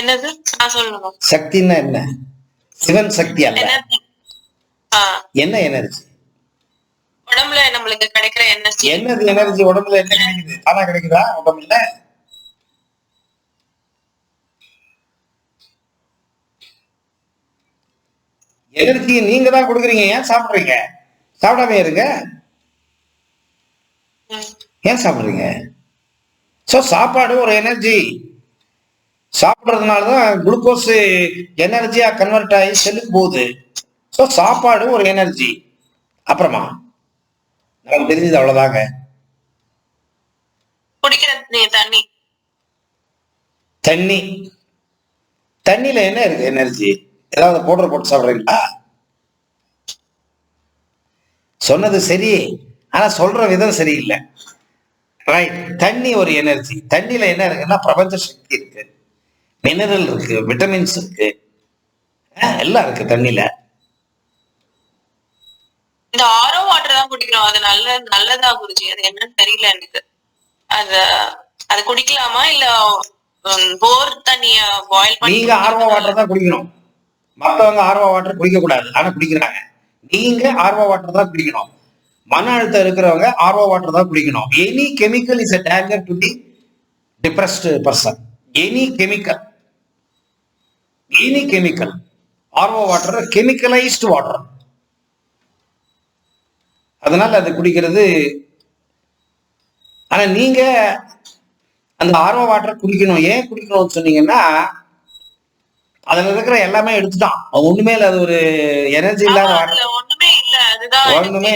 என்னது? சக்தின்னா என்ன? சிவன் சக்தி அல்ல. என்ன எனர்ஜி உடம்புல நம்மளுக்கு கிடைக்கிற எனர்ஜி என்னது எனர்ஜி உடம்புல என்ன கிடைக்குது? தானா கிடைக்குதா? உடம்புல? எனர்ஜியை நீங்க தான் கொடுக்குறீங்க. ஏன் சாப்பிடுறீங்க? சாப்பிடாம இருங்க. ஏன் சாப்பிடுறீங்க? ஸோ சாப்பாடு ஒரு எனர்ஜி சாப்பிட்றதுனால தான் குளுக்கோஸ் எனர்ஜியா கன்வெர்ட் ஆகி செல்லுக்கு போகுது ஸோ சாப்பாடு ஒரு எனர்ஜி அப்புறமா நமக்கு தெரிஞ்சது நீ- தண்ணி தண்ணி. தண்ணியில என்ன இருக்கு எனர்ஜி ஏதாவது பவுடர் போட்டு சாப்பிடுறீங்களா? சொன்னது சரி ஆனா சொல்ற விதம் சரியில்லை. ரைட் தண்ணி ஒரு எனர்ஜி தண்ணியில என்ன இருக்குன்னா பிரபஞ்ச சக்தி இருக்கு. மினரல் இருக்கு விட்டமின்ஸ் இருக்கு. எல்லாம் இருக்கு தண்ணியில. இந்த ஆரோ வாட்டர் தான் குடிக்கிறோம். அது நல்ல நல்லதா குருஜி அது என்னன்னு தெரியல எனக்கு. அது அது குடிக்கலாமா? இல்ல போர் தண்ணிய பாயில் பண்ணி நீங்க ஆர்வ வாட்டர் தான் குடிக்கணும். மத்தவங்க ஆர்வ வாட்டர் குடிக்க கூடாது ஆனா குடிக்கிறாங்க. நீங்க ஆர்வ வாட்டர் தான் குடிக்கணும். மன அழுத்தம் இருக்கிறவங்க ஆர்வ வாட்டர் தான் குடிக்கணும். Any chemical is a danger to the depressed person any chemical any chemical RO water chemicalised water அதனால அது குடிக்கிறது. ஆனா நீங்க அந்த ஆர்வ வாட்டர் குடிக்கணும். ஏன் குடிக்கணும்னு சொன்னீங்கன்னா அதுல இருக்கிற எல்லாமே எடுத்துட்டான் ஒண்ணுமே இல்ல அது ஒரு எனர்ஜி இல்லாத வாட்டர் ஒண்ணுமே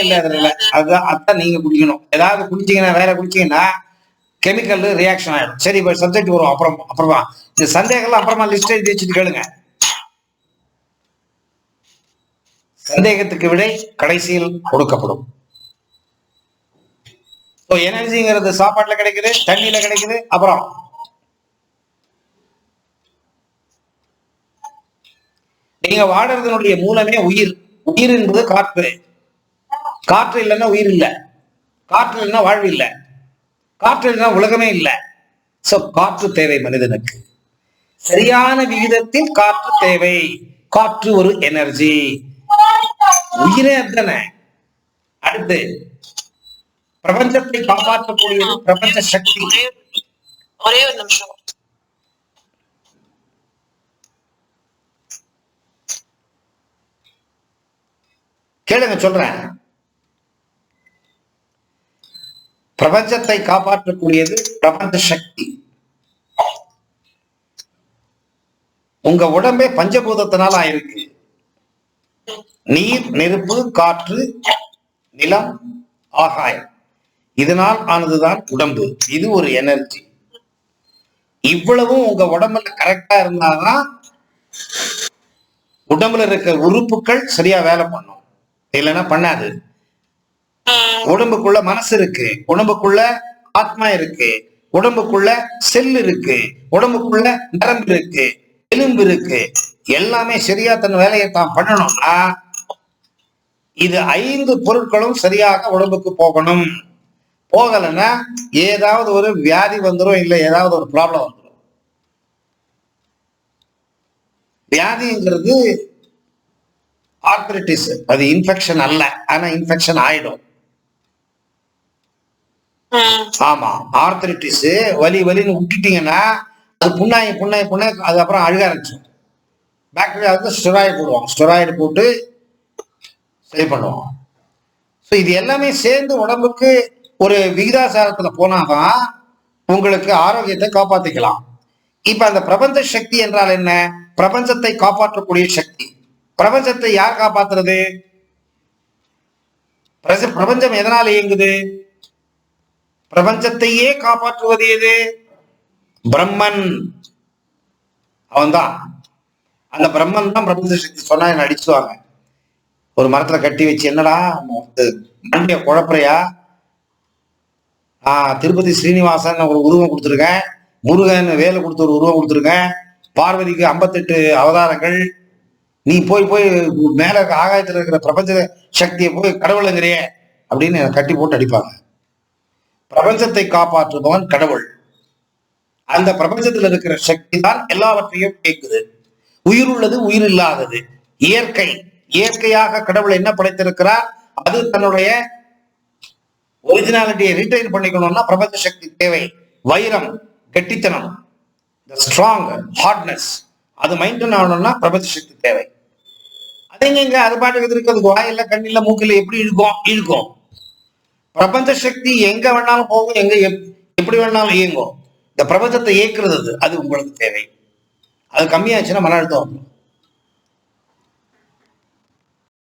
இல்ல. அதுதான். அதுதான் அதான் நீங்க குடிக்கணும். ஏதாவது குடிச்சீங்கன்னா வேற குடிச்சீங்கன்னா கெமிக்கல் ரியாக்ஷன் ஆயிடும் சரி இப்போ சப்ஜெக்ட் வரும். அப்புறம் அப்புறமா. இந்த சந்தேகம்லாம் அப்புறமா லிஸ்ட் எழுதி வச்சுட்டு கேளுங்க. சந்தேகத்துக்கு விடை கடைசியில் கொடுக்கப்படும். எனர்ஜிங்கிறது சாப்பாட்டுல கிடைக்குது தண்ணியில கிடைக்குது அப்புறம். நீங்க வாடுறதுனுடைய மூலமே உயிர். உயிர் என்பது காற்று. காற்று இல்லைன்னா உயிர் இல்லை. காற்று இல்லைன்னா வாழ்வு இல்லை. காற்று இல்லைன்னா உலகமே இல்லை. சோ காற்று தேவை மனிதனுக்கு. சரியான விகிதத்தில் காற்று தேவை. காற்று ஒரு எனர்ஜி உயிரே அதானே அடுத்து பிரபஞ்சத்தை காப்பாற்றக்கூடியது பிரபஞ்ச சக்தி. ஒரே ஒரு நிமிஷம். கேளுங்க சொல்றேன். பிரபஞ்சத்தை காப்பாற்றக்கூடியது பிரபஞ்ச சக்தி. உங்க உடம்பே பஞ்சபூதத்தினால ஆயிருக்கு. நீர் நெருப்பு காற்று நிலம் ஆகாயம். இதனால் ஆனதுதான் உடம்பு. இது ஒரு எனர்ஜி. இவ்வளவும் உங்க உடம்புல கரெக்டா இருந்தாதான் உடம்புல இருக்கிற உறுப்புகள் சரியா வேலை பண்ணும். இல்லைன்னா பண்ணாது. உடம்புக்குள்ள மனசு இருக்கு. உடம்புக்குள்ள ஆத்மா இருக்கு. உடம்புக்குள்ள செல் இருக்கு. உடம்புக்குள்ள நரம்பு இருக்கு. எலும்பு இருக்கு. எல்லாமே சரியா தன் வேலையை தான் பண்ணணும்னா இது ஐந்து பொருட்களும் சரியாக உடம்புக்கு போகணும். போகலைன்னா ஏதாவது ஒரு வியாதி வந்துடும் இல்லை ஏதாவது ஒரு ப்ராப்ளம் வந்துடும் வியாதிங்கிறது ஆர்த்ரிட்டிஸ் அது இன்ஃபெக்ஷன் அல்ல. ஆனா இன்ஃபெக்ஷன் ஆயிடும். ஆமா ஆர்த்தரைட்டிஸ் வலி வலின்னு விட்டுட்டீங்கன்னா அது புண்ணாயி புண்ணாயி புண்ணாய் அதுக்கப்புறம் அழுக ஆரம்பிச்சோம் பாக்டீரியா வந்து ஸ்டெராய்டு போடுவோம் ஸ்டெராய்டு போட்டு சரி பண்ணுவோம் ஸோ இது எல்லாமே சேர்ந்து உடம்புக்கு ஒரு விகிதாசாரத்தில் போனாதான் உங்களுக்கு ஆரோக்கியத்தை காப்பாற்றிக்கலாம் இப்போ அந்த பிரபஞ்ச சக்தி என்றால் என்ன? பிரபஞ்சத்தை காப்பாற்றக்கூடிய சக்தி. பிரபஞ்சத்தை யார் காப்பாத்துறது? பிரச- பிரபஞ்சம் எதனால் இயங்குது? பிரபஞ்சத்தையே காப்பாற்றுவது எது? பிரம்மன். அவன்தான். அந்த பிரம்மன் தான் பிரபஞ்ச சக்தி. சொன்னா என்ன அடிச்சுவாங்க. ஒரு மரத்துல கட்டி வச்சு என்னடா வந்து மண்டிய குழப்பறையா? ஆஹ் திருப்பதி ஸ்ரீனிவாசன் ஒரு உருவம் கொடுத்துருக்கேன். முருகன் வேலை கொடுத்து ஒரு உருவம் கொடுத்துருக்கேன். பார்வதிக்கு ஐம்பத்தெட்டு அவதாரங்கள். நீ போய் போய் மேல ஆகாயத்தில் இருக்கிற பிரபஞ்ச சக்தியை போய் கடவுளுங்கிறிய அப்படின்னு என்னை கட்டி போட்டு அடிப்பாங்க. பிரபஞ்சத்தை காப்பாற்றுபவன் கடவுள். அந்த பிரபஞ்சத்தில் இருக்கிற சக்தி தான் எல்லாவற்றையும் கேட்குது உயிர் உள்ளது உயிர் இல்லாதது இயற்கை. இயற்கையாக கடவுள் என்ன படைத்திருக்கிறார்? அது தன்னுடைய ஒரிஜினாலிட்டியை ரீட்டைன் பண்ணிக்கணும்னா பிரபஞ்ச சக்தி தேவை. வைரம் கெட்டித்தனம் ஸ்ட்ராங் ஹார்ட்னஸ் அது மெயின்டைன் ஆகணும்னா பிரபஞ்ச சக்தி தேவை. அதுங்க இங்க அது பாட்டுக்கு இருக்கிறது வாயில கண்ணில மூக்கில எப்படி இழுக்கும்? இழுக்கும். பிரபஞ்ச சக்தி எங்க வேணாலும் போகும் எங்க எப்- எப்படி வேணாலும் இயங்கும் இந்த பிரபஞ்சத்தை இயக்குறது அது. அது உங்களுக்கு தேவை அது கம்மியாச்சுன்னா மன அழுத்தம் வந்துடும்